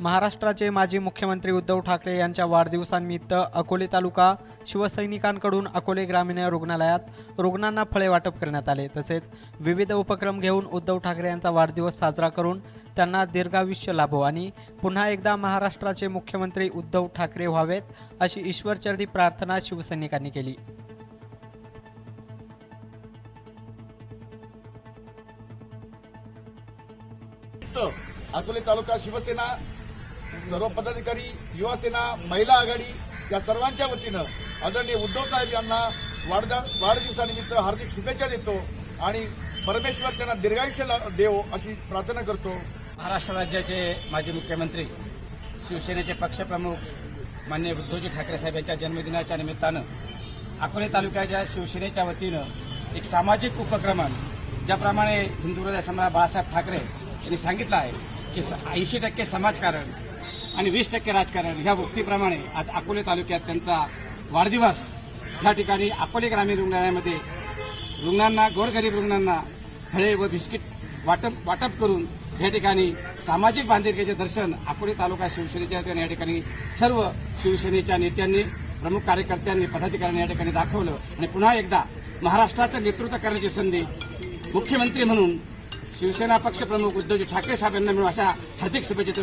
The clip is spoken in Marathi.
महाराष्ट्राचे माजी मुख्यमंत्री उद्धव ठाकरे यांच्या वाढदिवसानिमित्त अकोले तालुका शिवसैनिकांकडून अकोले ग्रामीण रुग्णालयात रुग्णांना फळे वाटप करण्यात आले. तसेच विविध उपक्रम घेऊन उद्धव ठाकरे यांचा वाढदिवस साजरा करून त्यांना दीर्घायुष्य लाभो आणि पुन्हा एकदा महाराष्ट्राचे मुख्यमंत्री उद्धव ठाकरे व्हावेत अशी ईश्वरचरणी प्रार्थना शिवसैनिकांनी केली. अकोले तालुका शिवसेना सर्व पदाधिकारी युवासेना महिला आघाडी या सर्वांच्या वतीनं आदरणीय उद्धव साहेब यांना वाढदा वाढदिवसानिमित्त हार्दिक शुभेच्छा देतो आणि परमेश्वर त्यांना दीर्घायुष्य देव अशी प्रार्थना करतो. महाराष्ट्र राज्याचे माजी मुख्यमंत्री शिवसेनेचे पक्षप्रमुख मान्य उद्धवजी ठाकरे साहेब यांच्या जन्मदिनाच्या निमित्तानं अकोले तालुक्याच्या शिवसेनेच्या वतीनं एक सामाजिक उपक्रम ज्याप्रमाणे हिंदू हृदय सम्राट बाळासाहेब ठाकरे यांनी सांगितलं आहे की ऐंशी टक्के समाजकारण आणि वीस टक्के राजकारण ह्या वृत्तीप्रमाणे आज अकोले तालुक्यात त्यांचा वाढदिवस या ठिकाणी अकोले ग्रामीण रुग्णालयामध्ये रुग्णांना गोरगरीब रुग्णांना फळे व बिस्किट वाटप वाटप करून या ठिकाणी सामाजिक बांधिलकीचे दर्शन अकोले तालुका शिवसेनेच्या वतीने या ठिकाणी सर्व शिवसेनेच्या नेत्यांनी प्रमुख कार्यकर्त्यांनी पदाधिकाऱ्यांनी या ठिकाणी दाखवलं. आणि पुन्हा एकदा महाराष्ट्राचं नेतृत्व करण्याची संधी मुख्यमंत्री म्हणून शिवसेना पक्षप्रमुख उद्धवजी ठाकरे साहेब यांना मिळून अशा हार्दिक शुभेच्छा